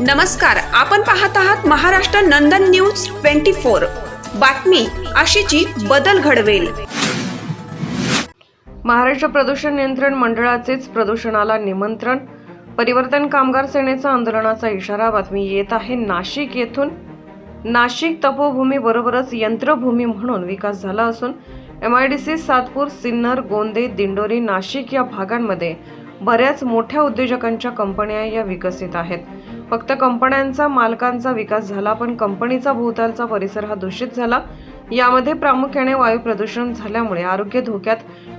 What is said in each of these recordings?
नमस्कार आपण पाहत आहात Maharashtra Nandan news twenty four. बातमी अशीची बदल घडवेल. महाराष्ट्र प्रदूषण नियंत्रण मंडळाचेच प्रदूषणाला निमंत्रण. परिवर्तन कामगार सेनेचा आंदोलनाचा इशारा बातमी येत आहे. नाशिक येथून नाशिक तपोभूमी बरोबरच यंत्रभूमी म्हणून विकास झाला असून M I D C Satpur Sinnar Gonde Dindori Nashik या भागांमध्ये बऱ्याच मोठ्या उद्योजकांच्या कंपन्या या विकसित आहेत. फक्त कंपन्यांचा मालकांचा विकास झाला पण कंपनीचा भोवतालचा परिसर हा दूषित झाला. यामध्ये प्रामुख्याने वायू प्रदूषण झाल्यामुळे आरोग्य धोक्यात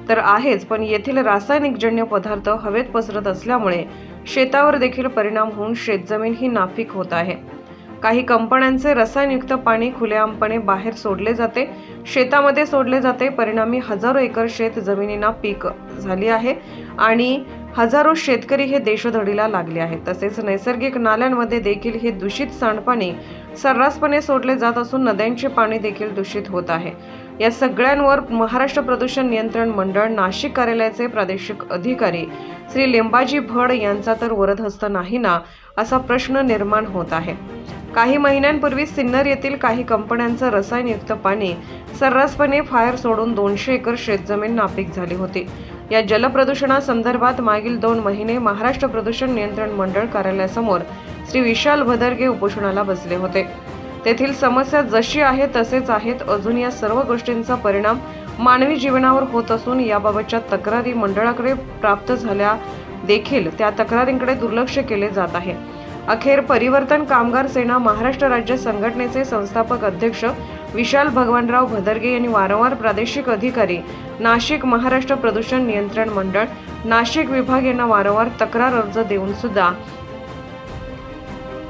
तर आहेच पण येथील रासायनिकजन्य पदार्थ हवेत पसरत असल्यामुळे शेतावर देखील परिणाम होऊन शेतजमीन ही नाफिक होत आहे. काही कंपन्यांचे रसायनयुक्त पाणी खुलेआमपणे बाहेर सोडले जाते. शेतामध्ये सोडले जाते. परिणामी हजारो एकर शेत जमिनींना पीक झाली आहे. आणि हजारो शेतकरी हे देशोधडीला लागले आहेत. तसेच नैसर्गिक नाल्यांमध्ये देखील हे दूषित सांडपाणी सर्रासपणे सोडले जात असून नद्यांचे पाणी देखील दूषित होत आहे. या सगळ्यांवर महाराष्ट्र प्रदूषण नियंत्रण मंडळ नाशिक कार्यालयाचे प्रादेशिक अधिकारी श्री लिंबाजी भड यांचा तर वरदहस्त नाही ना असा प्रश्न निर्माण होत आहे. काही महिन्यांपूर्वी सिन्नर येथील काही कंपन्यांचं रसायनयुक्त पाणी सर्रासपणे फायर सोडून दोनशे एकर शेतजमीन नापीक झाली होती. या जलप्रदूषणासंदर्भात मागील दोन महिने महाराष्ट्र प्रदूषण नियंत्रण मंडळ कार्यालयासमोर श्री विशाल भदरगे उपोषणाला बसले होते. तेथील समस्या जशी आहे तसेच आहेत. अजून या सर्व गोष्टींचा परिणाम मानवी जीवनावर होत असून याबाबतच्या तक्रारी मंडळाकडे प्राप्त झाल्या देखील त्या तक्रारींकडे दुर्लक्ष केले जात आहे. अखेर परिवर्तन कामगार सेना महाराष्ट्र राज्य संघटनेचे संस्थापक अध्यक्ष विशाल भगवानराव भदरगे यांनी वारंवार प्रादेशिक अधिकारी नाशिक महाराष्ट्र प्रदूषण नियंत्रण मंडळ नाशिक विभाग यांना वारंवार तक्रार अर्ज देऊन सुद्धा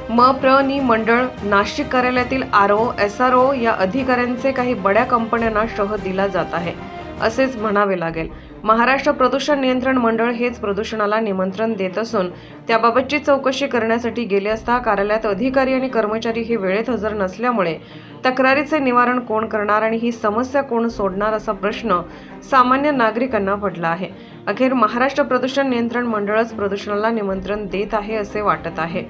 म प्र नि मंडळ नाशिक कार्यालयातील R O S R O या अधिकाऱ्यांचे काही बड्या कंपन्यांना शह दिला जात आहे असेच म्हणावे लागेल. महाराष्ट्र प्रदूषण नियंत्रण मंडळ हेच प्रदूषणाला निमंत्रण देत असून त्याबाबतची चौकशी करण्यासाठी गेले असता कार्यालयात अधिकारी आणि कर्मचारी हे वेळेत हजर नसल्यामुळे तक्रारीचे निवारण कोण करणार आणि ही समस्या कोण सोडणार असा प्रश्न सामान्य नागरिकांना पडला आहे. अखेर महाराष्ट्र प्रदूषण नियंत्रण मंडळच प्रदूषणाला निमंत्रण देत आहे असे वाटत आहे.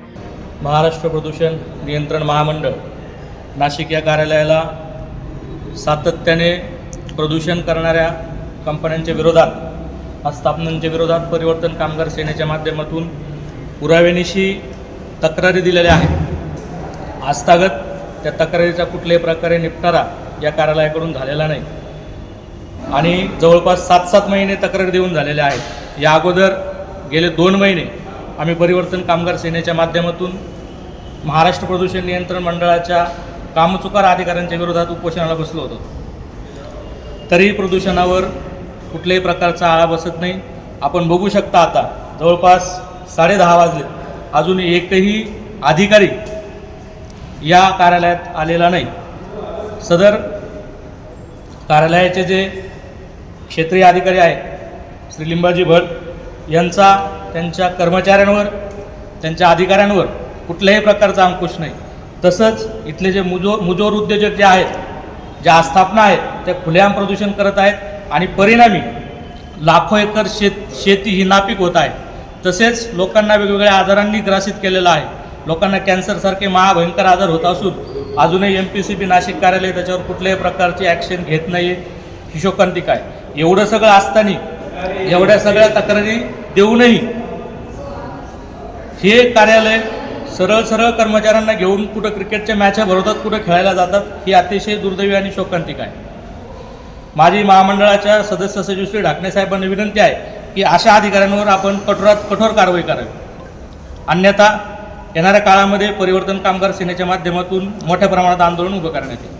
महाराष्ट्र प्रदूषण नियंत्रण महामंडळ नाशिक या कार्यालयाला सातत्याने प्रदूषण करणाऱ्या कंपन्यांच्या विरोधात आस्थापनांच्या विरोधात परिवर्तन कामगार सेनेच्या माध्यमातून पुराव्यानिशी तक्रारी दिलेल्या आहेत. आजतागत त्या तक्रारीचा कुठल्याही प्रकारे निपटारा या कार्यालयाकडून झालेला नाही. आणि जवळपास सात सात महिने तक्रार देऊन झालेले आहेत. या अगोदर गेले दोन महिने आम्ही परिवर्तन कामगार सेनेच्या माध्यमातून महाराष्ट्र प्रदूषण नियंत्रण मंडळाच्या कामचुकार अधिकाऱ्यांच्या विरोधात उपोषणाला बसलो होतो. तरीही प्रदूषणावर कुठल्याही प्रकारचा आळा बसत नाही. आपण बघू शकता आता जवळपास साडेदहा वाजले. अजून एकही अधिकारी या कार्यालयात आलेला नाही. सदर कार्यालयाचे जे क्षेत्रीय अधिकारी आहेत श्री लिंबाजी भट यांचा त्यांच्या कर्मचाऱ्यांवर त्यांच्या अधिकाऱ्यांवर कुठल्याही प्रकारचा अंकुश नाही. तसंच इथले जे मुजो मुजोर उद्योजक जे आहेत ज्या आस्थापना आहेत त्या खुलेआम प्रदूषण करत आहेत. आणि परिणामी लाखो एकर शेत शेती ही नापीक होत आहे. तसेच लोकांना वेगवेगळ्या आजारांनी ग्रासित केलेलं आहे. लोकांना कॅन्सरसारखे महाभयंकर आजार होत असून अजूनही M P C B Nashik कार्यालय त्याच्यावर कुठल्याही प्रकारची ॲक्शन घेत नाही ही शोकांतिक आहे एवढं सगळं असताना एवढ्या सगळ्या तक्रारी देऊनही हे कार्यालय सरळ सरळ कर्मचाऱ्यांना घेऊन कुठं क्रिकेटच्या मॅचा भरवतात कुठं खेळायला जातात ही अतिशय दुर्दैवी आणि शोकांतिक आहे माझी महामंडळाच्या सदस्य सचिव श्री ढाकणे साहेबांना विनंती आहे की अशा अधिकाऱ्यांवर आपण कठोरात कठोर कारवाई करावी. अन्यथा येणाऱ्या काळामध्ये परिवर्तन कामगार सेनेच्या माध्यमातून मोठ्या प्रमाणात आंदोलन उभं करण्यात येईल.